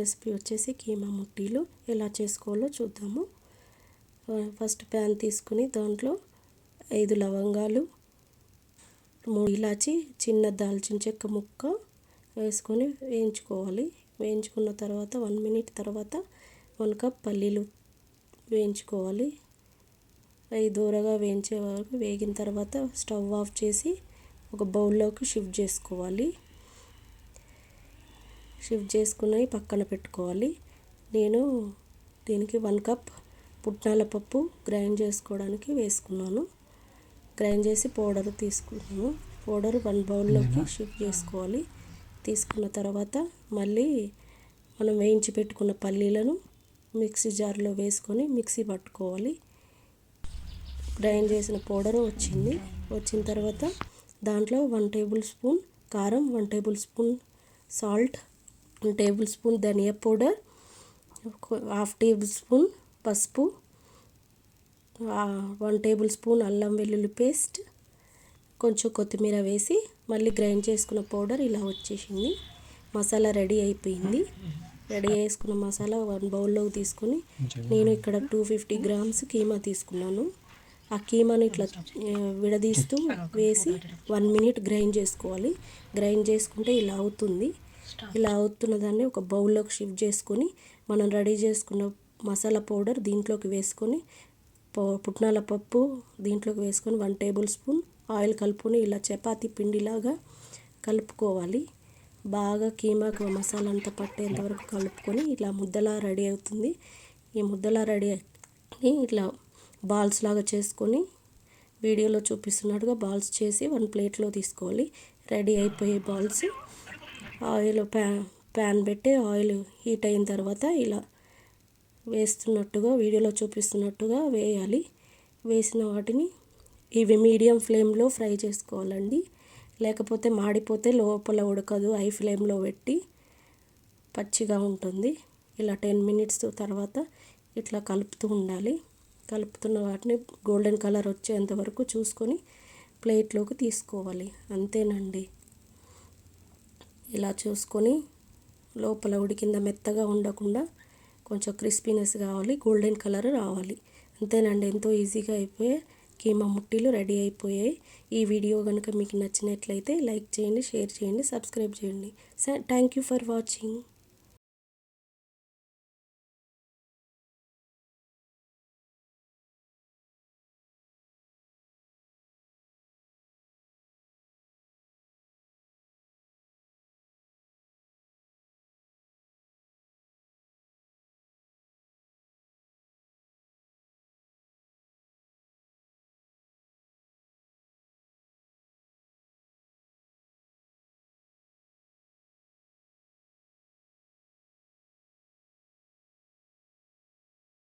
Recipe వచ్చేసి కీమా ముట్టీలు ఎలా చేసుకోవాలో చూద్దాము. ఫస్ట్ ప్యాన్ తీసుకుని దాంట్లో ఐదు లవంగాలు మూడు ఇలాచి చిన్న దాల్చిన చెక్క ముక్క వేసుకొని వేయించుకోవాలి. వేయించుకున్న తర్వాత వన్ మినిట్ తర్వాత వన్ కప్ పల్లీలు వేయించుకోవాలి. అవి దూరగా వేయించే వరకు వేగిన తర్వాత స్టవ్ ఆఫ్ చేసి ఒక బౌల్లోకి షిఫ్ట్ చేసుకోవాలి. షిఫ్ట్ చేసుకుని పక్కన పెట్టుకోవాలి. నేను దీనికి వన్ కప్ పుట్నాల పప్పు గ్రైండ్ చేసుకోవడానికి వేసుకున్నాను. గ్రైండ్ చేసి పౌడర్ తీసుకున్నాను. పౌడర్ వన్ బౌల్లోకి షిఫ్ట్ చేసుకోవాలి. తీసుకున్న తర్వాత మళ్ళీ మనం వేయించి పెట్టుకున్న పల్లీలను మిక్సీ జార్లో వేసుకొని మిక్సీ పట్టుకోవాలి. గ్రైండ్ చేసిన పౌడర్ వచ్చింది. వచ్చిన తర్వాత దాంట్లో వన్ టేబుల్ స్పూన్ కారం one tablespoon salt tablespoon ధనియా పౌడర్ హాఫ్ టేబుల్ స్పూన్ పసుపు వన్ టేబుల్ స్పూన్ అల్లం వెల్లుల్లి పేస్ట్ కొంచెం కొత్తిమీర వేసి మళ్ళీ గ్రైండ్ చేసుకున్న పౌడర్ ఇలా వచ్చేసింది. మసాలా రెడీ అయిపోయింది. రెడీ చేసుకున్న మసాలా వన్ బౌల్లోకి తీసుకొని నేను ఇక్కడ టూ ఫిఫ్టీ గ్రామ్స్ కీమా తీసుకున్నాను. ఆ కీమాని ఇట్లా విడదీస్తూ వేసి వన్ మినిట్ గ్రైండ్ చేసుకోవాలి. గ్రైండ్ చేసుకుంటే ఇలా అవుతుంది. ఇలా అవుతున్న దాన్ని ఒక బౌల్లోకి షిఫ్ట్ చేసుకొని మనం రెడీ చేసుకున్న మసాలా పౌడర్ దీంట్లోకి వేసుకొని పుట్నాల పప్పు దీంట్లోకి వేసుకొని వన్ టేబుల్ స్పూన్ ఆయిల్ కలుపుకొని ఇలా చపాతీ పిండిలాగా కలుపుకోవాలి. బాగా కీమాకు మసాలా అంతా పట్టేంతవరకు కలుపుకొని ఇట్లా ముద్దలా రెడీ అవుతుంది. ఈ ముద్దలా రెడీ ఇట్లా బాల్స్ లాగా చేసుకొని వీడియోలో చూపిస్తున్నట్టుగా బాల్స్ చేసి వన్ ప్లేట్లో తీసుకోవాలి. రెడీ అయిపోయే బాల్స్ ఆయిల్ ప్యాన్ ప్యాన్ పెట్టి ఆయిల్ హీట్ అయిన తర్వాత ఇలా వేస్తున్నట్టుగా వీడియోలో చూపిస్తున్నట్టుగా వేయాలి. వేసిన వాటిని ఇవి మీడియం ఫ్లేమ్లో ఫ్రై చేసుకోవాలండి. లేకపోతే మాడిపోతే లోపల ఉడకదు హై ఫ్లేమ్లో పెట్టి పచ్చిగా ఉంటుంది. ఇలా టెన్ మినిట్స్ తర్వాత ఇట్లా కలుపుతూ ఉండాలి. కలుపుతున్న వాటిని గోల్డెన్ కలర్ వచ్చేంత వరకు చూసుకొని ప్లేట్లోకి తీసుకోవాలి. అంతేనండి. ఇలా చూసుకొని లోపల ఉడికింద మెత్తగా ఉండకుండా కొంచెం క్రిస్పీనెస్ కావాలి గోల్డెన్ కలర్ రావాలి. అంతేనండి ఎంతో ఈజీగా అయిపోయే కీమా ముట్టీలు రెడీ అయిపోయాయి. ఈ వీడియో కనుక మీకు నచ్చినట్లయితే లైక్ చేయండి షేర్ చేయండి సబ్స్క్రైబ్ చేయండి. Thank you for watching.